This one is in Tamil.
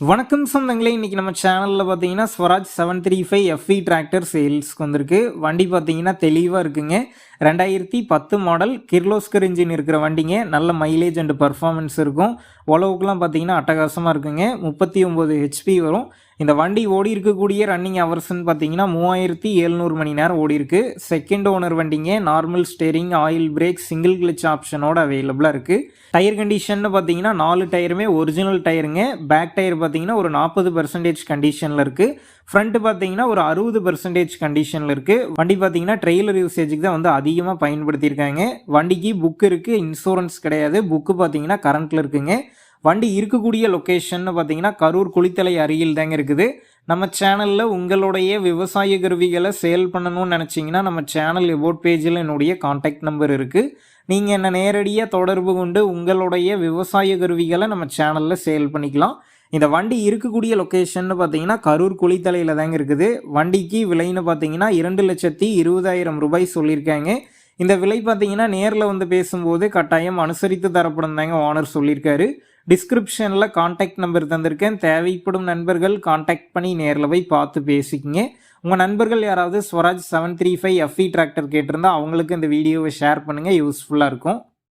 வணக்கம் சொந்தங்களே இன்றைக்கி நம்ம சேனலில் பார்த்தீங்கன்னா Swaraj seven three five FE tractor சேல்ஸ்க்கு வந்திருக்கு. வண்டி பார்த்தீங்கன்னா தெளிவாக இருக்குங்க. ரெண்டாயிரத்தி பத்து மாடல் கிர்லோஸ்கர் இன்ஜின் இருக்கிற வண்டிங்க. நல்ல மைலேஜ் அண்ட் பர்ஃபார்மன்ஸ் இருக்கும். உழவுக்குலாம் பார்த்தீங்கன்னா அட்டகாசமாக இருக்குங்க. முப்பத்தி ஒம்பது ஹெச்பி வரும். இந்த வண்டி ஓடி இருக்கக்கூடிய ரன்னிங் ஹவர்ஸ்னு பார்த்தீங்கன்னா மூவாயிரத்தி எழுநூறு மணி நேரம் ஓடி இருக்கு. செகண்ட் ஓனர் வண்டிங்க normal steering oil brake single clutch ஆப்ஷனோட அவைலபிளாக இருக்குது டயர் கண்டிஷன் பார்த்தீங்கன்னா நாலு டயருமே ஒரிஜினல் டயருங்க பேக் டயர் பார்த்தீங்கன்னா ஒரு நாற்பது பர்சன்டேஜ் கண்டிஷனில் இருக்குது ஃப்ரண்ட் பார்த்தீங்கன்னா ஒரு அறுபது பர்சன்டேஜ் கண்டிஷனில் இருக்குது வண்டி பார்த்தீங்கன்னா ட்ரெய்லர் யூசேஜுக்கு தான் வந்து அதிகமாக பயன்படுத்தியிருக்காங்க. வண்டிக்கு புக் இருக்குது இன்சூரன்ஸ் கிடையாது. புக்கு பார்த்தீங்கன்னா கரண்ட்டில் இருக்குங்க. வண்டி இருக்கக்கூடிய லொக்கேஷன் பார்த்தீங்கன்னா கரூர் குளித்தலை அருகில் தாங்க இருக்குது. நம்ம சேனலில் உங்களுடைய விவசாய கருவிகளை சேல் பண்ணணும்னு நினச்சிங்கன்னா நம்ம சேனல் எபோட் பேஜில் என்னுடைய காண்டாக்ட் நம்பர் இருக்குது நீங்கள் என்னை நேரடியாக தொடர்பு கொண்டு உங்களுடைய விவசாய கருவிகளை நம்ம சேனலில் சேல் பண்ணிக்கலாம். இந்த வண்டி இருக்கக்கூடிய லொக்கேஷன் பார்த்தீங்கன்னா கரூர் குளித்தலையில் தாங்க இருக்குது. வண்டிக்கு விலைன்னு பார்த்தீங்கன்னா இரண்டு லட்சத்தி இருபதாயிரம் ரூபாய் சொல்லியிருக்காங்க. இந்த விலை பார்த்தீங்கன்னா நேரில் வந்து பேசும்போது கட்டாயம் அனுசரித்து தரப்படும் தாங்க ஓனர் சொல்லியிருக்காரு. டிஸ்கிரிப்ஷனில் காண்டாக்ட் நம்பர் தந்திருக்கேன். தேவைப்படும் நண்பர்கள் காண்டாக்ட் பண்ணி நேரில் போய் பார்த்து பேசிக்கிங்க. உங்கள் நண்பர்கள் யாராவது Swaraj seven three five FE tractor கேட்டிருந்தா அவங்களுக்கு இந்த வீடியோவை ஷேர் பண்ணுங்கள் யூஸ்ஃபுல்லாக இருக்கும்.